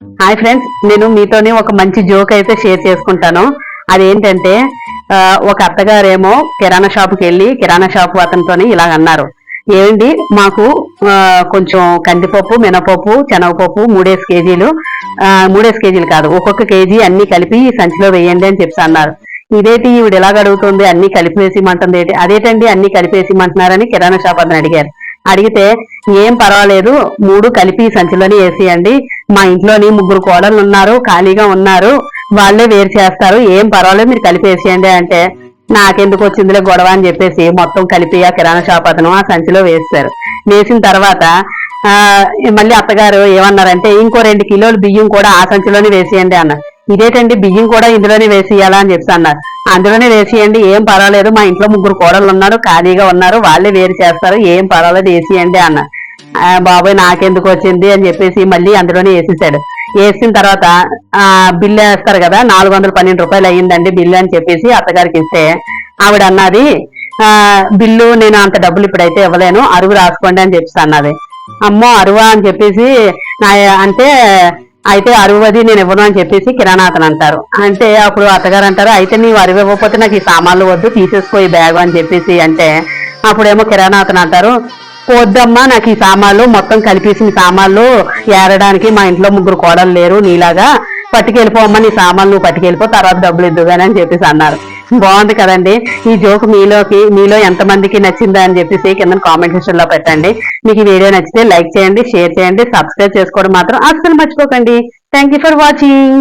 Hi friends నేను మీతోనే ఒక మంచి జోక్ అయితే షేర్ చేసుకుంటాను. అదేంటంటే ఒక అత్తగారేమో కిరాణా షాప్కి వెళ్ళి కిరాణా షాప్ అతనితోని ఇలా అన్నారు. ఏమండి మాకు ఆ, కొంచెం కందిపప్పు మినపప్పు శనగపప్పు మూడేసి కేజీలు మూడేసి కేజీలు కాదు ఒక్కొక్క కేజీ అన్ని కలిపి సంచిలో వేయండి అని చెప్పి అన్నారు. ఇదేంటి ఈవిడ ఎలాగ అడుగుతుంది? అన్ని కలిపేసి ఇమ్మంటుంది ఏంటి? అదేటండి అన్ని కలిపేసి ఇమ్మంటున్నారని కిరాణా షాప్ అతను అడిగారు. అడిగితే ఏం పర్వాలేదు మూడు కలిపి సంచిలోనే వేసేయండి. మా ఇంట్లోని ముగ్గురు కోడళ్ళు ఉన్నారు ఖాళీగా ఉన్నారు వాళ్ళే వేరు చేస్తారు. ఏం పర్వాలేదు మీరు కలిపి వేసేయండి అంటే నాకెందుకు వచ్చిందిలే గొడవ అని చెప్పేసి మొత్తం కలిపి ఆ కిరాణా షాప్ అతను ఆ సంచిలో వేస్తారు వేసిన తర్వాత ఆ మళ్ళీ అత్తగారు ఏమన్నారంటే ఇంకో రెండు కిలోలు బియ్యం కూడా ఆ సంచిలోనే వేసేయండి అన్నారు. ఇదేటండి బియ్యం కూడా ఇందులోనే వేసేయాలా అని చెప్పి అన్నారు. అందులోనే వేసేయండి ఏం పర్వాలేదు మా ఇంట్లో ముగ్గురు కోడళ్ళు ఉన్నారు ఖాళీగా ఉన్నారు వాళ్ళే వేరు చేస్తారు ఏం పర్వాలేదు వేసేయండి అన్నారు. బాబాయ్ నాకెందుకు వచ్చింది అని చెప్పేసి మళ్ళీ అందులోనే వేసేసాడు. వేసిన తర్వాత బిల్లు వేస్తారు కదా నాలుగు వందల పన్నెండు రూపాయలు అయ్యిందండి బిల్లు అని చెప్పేసి అత్తగారికి ఇస్తే ఆవిడ అన్నది బిల్లు నేను అంత డబ్బులు ఇప్పుడైతే ఇవ్వలేను అరువు రాసుకోండి అని చెప్పేసి అన్నది. అమ్మో అరువా అని చెప్పేసి నా అంటే అయితే అరువది నేను ఇవ్వను అని చెప్పేసి కిరాణా అతను అంటారు. అంటే అప్పుడు అత్తగారు అంటారు అయితే నీవు అరువు ఇవ్వకపోతే నాకు ఈ సామాన్లు వద్దు తీసేసుకో ఈ బ్యాగ్ అని చెప్పేసి. అంటే అప్పుడేమో కిరాణా అతను అంటారు వద్దమ్మా నాకు ఈ సామాన్లు మొత్తం కలిపేసిన సామాన్లు ఏరడానికి మా ఇంట్లో ముగ్గురు కోడలు లేరు నీలాగా పట్టుకెళ్ళిపోమ్మా నీ సామాన్లు పట్టుకెళ్ళిపో తర్వాత డబ్బులు ఇద్దుగానే అని చెప్పేసి అన్నారు. బాగుంది కదండి. ఈ జోక్ మీలోకి మీలో ఎంతమందికి నచ్చిందా అని చెప్పేసి కింద కామెంట్ సెక్షన్లో పెట్టండి. మీకు ఈ వీడియో నచ్చితే లైక్ చేయండి షేర్ చేయండి సబ్స్క్రైబ్ చేసుకోవడం మాత్రం అస్సలు మర్చిపోకండి. Thank you for watching